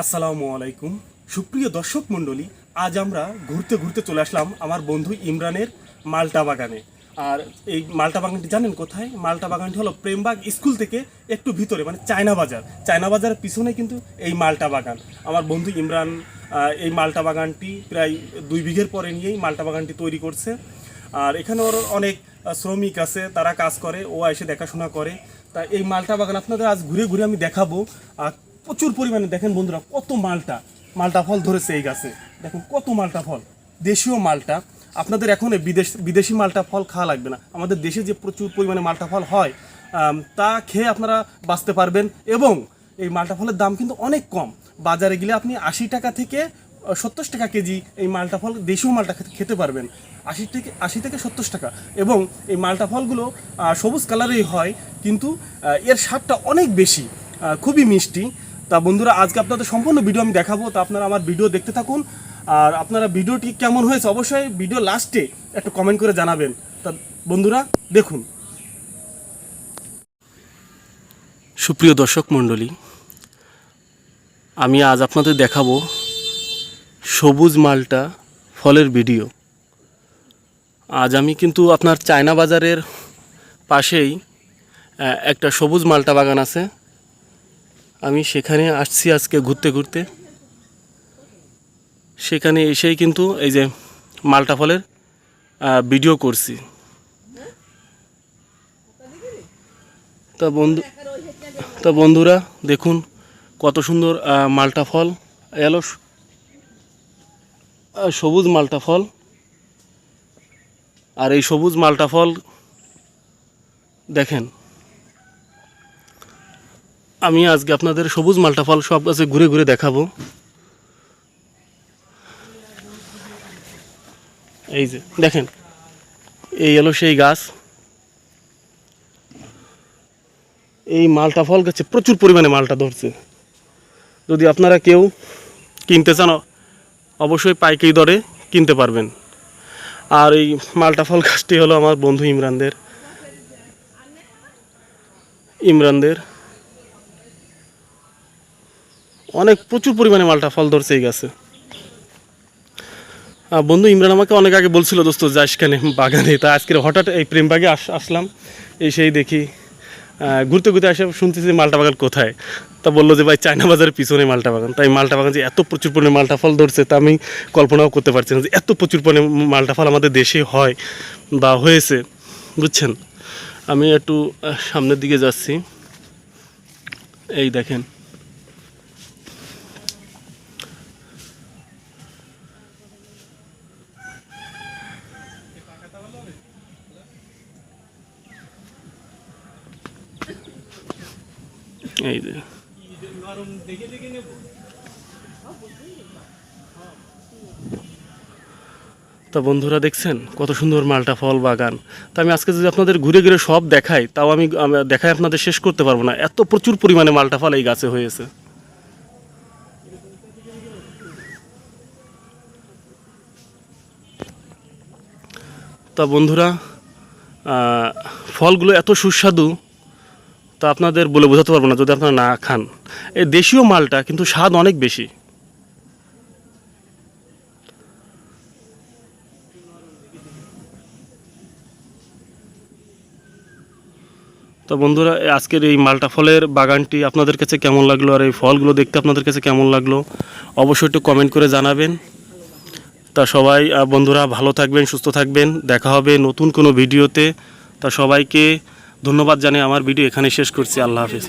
আসসালামু আলাইকুম। সুপ্রিয় দর্শক মণ্ডলী, আজ আমরা ঘুরতে ঘুরতে চলে আসলাম আমার বন্ধু ইমরানের মালটা বাগানে। আর এই মালটা বাগানটি জানেন কোথায়? মালটা বাগানটি হলো প্রেমবাগ স্কুল থেকে একটু ভিতরে মানে চায়না বাজার। চায়না বাজারের পিছনে কিন্তু এই মালটা বাগান। আমার বন্ধু ইমরান এই মালটা বাগানটি প্রায় দুই বিঘের পরে নিয়েই মালটা বাগানটি তৈরি করছে। আর এখানে ওর অনেক শ্রমিক আছে, তারা কাজ করে, ও এসে দেখাশোনা করে। তা এই মালটা বাগান আপনাদের আজ ঘুরে ঘুরে আমি দেখাবো। আর প্রচুর পরিমাণে দেখেন বন্ধুরা কত মালটা মালটা ফল ধরেছে এই গাছে। দেখুন কত মালটা ফল, দেশীয় মালটা। আপনাদের এখন বিদেশ, বিদেশি মালটা ফল খাওয়া লাগবে না। আমাদের দেশে যে প্রচুর পরিমাণে মালটা ফল হয় তা খেয়ে আপনারা বাঁচতে পারবেন এবং এই মালটা ফলের দাম কিন্তু অনেক কম। বাজারে গেলে আপনি আশি টাকা থেকে সত্তর টাকা কেজি এই মালটা ফল, দেশীয় মালটা খেতে পারবেন। আশি থেকে আশি থেকে সত্তর টাকা। এবং এই মালটা ফলগুলো সবুজ কালারেই হয়, কিন্তু এর স্বাদটা অনেক বেশি খুবই মিষ্টি। তা বন্ধুরা, আজকে আপনাদের সম্পূর্ণ ভিডিও আমি দেখাবো। তা আপনারা আমার ভিডিও দেখতে থাকুন। আর আপনারা ভিডিওটি কেমন হয়েছে অবশ্যই ভিডিও লাস্টে একটু কমেন্ট করে জানাবেন। তা বন্ধুরা, দেখুন। সুপ্রিয় দর্শক মণ্ডলী, আমি আজ আপনাদের দেখাবো সবুজ মালটা ফলের ভিডিও আজ আমি কিন্তু আপনার চায়না বাজারের পাশেই একটা সবুজ মালটা বাগান আছে। আমি সেখানে আসছি আজকে ঘুরতে ঘুরতে। সেখানে এসেই কিন্তু এই যে মালটা ফলের ভিডিও করছি। তা বন্ধু, তা বন্ধুরা দেখুন কত সুন্দর মালটা ফল এলো। সবুজ মালটা ফল। আর এই সবুজ মালটা ফল দেখেন আমি আজকে আপনাদের সবুজ মালটা ফল সব কাছে ঘুরে ঘুরে দেখাবো। এই যে, দেখেন, এই হলো সেই গাছ। এই মালটা ফল গাছে প্রচুর পরিমাণে মালটা ধরছে। যদি আপনারা কেউ কিনতে চান, অবশ্যই পাইকারি দরে কিনতে পারবেন। আর এই মালটা ফল গাছটি হলো আমার বন্ধু ইমরানদের। ইমরানদের। অনেক প্রচুর পরিমাণে মালটা ফল ধরছে এই গাছে। বন্ধু, ইমরান আমাকে অনেক আগে বলছিল দোস্ত, যাস কেন, বাগানে। তা আজকে হঠাৎ এই প্রেমবাগে আস আসলাম, এই সেই দেখি ঘুরতে ঘুরতে আসে শুনতেছি মালটা বাগান কোথায়। তা বলল যে, ভাই, চায়না বাজারের পিছনে মালটা বাগান। তাই মালটা বাগান যে এত প্রচুর পরিমাণে মালটা ফল ধরছে, তা আমি কল্পনাও করতে পারছি না যে এত প্রচুর পরিমাণে মালটা ফল আমাদের দেশে হয় বা হয়েছে, বুঝছেন? আমি একটু সামনের দিকে যাচ্ছি। এই দেখেন এই যে। তা বন্ধুরা দেখছেন কত সুন্দর মালটা ফল বাগান। তা আমি আজকে যদি আপনাদের ঘুরে ঘুরে সব দেখাই, তাও আমি দেখাই আপনাদের শেষ করতে পারব না। এত প্রচুর পরিমাণে মালটা ফল এই গাছে হয়েছে। তা বন্ধুরা ফলগুলো এত সুস্বাদু। তা আপনাদের বলে বোঝাতে পারব না যদি আপনারা না খান। এই দেশীয় মালটা কিন্তু স্বাদ অনেক বেশি। তো বন্ধুরা আজকের এই মালটা ফলের বাগানটি আপনাদের কাছে কেমন লাগল আর এই ফলগুলো দেখতে আপনাদের কাছে কেমন লাগল, অবশ্যই একটু কমেন্ট করে জানাবেন। তা সবাই বন্ধুরা ভালো থাকবেন, সুস্থ থাকবেন। দেখা হবে নতুন কোনো ভিডিওতে। তা সবাইকে ধন্যবাদ জানিয়ে আমার ভিডিও এখানে শেষ করছি। আল্লাহ হাফিজ।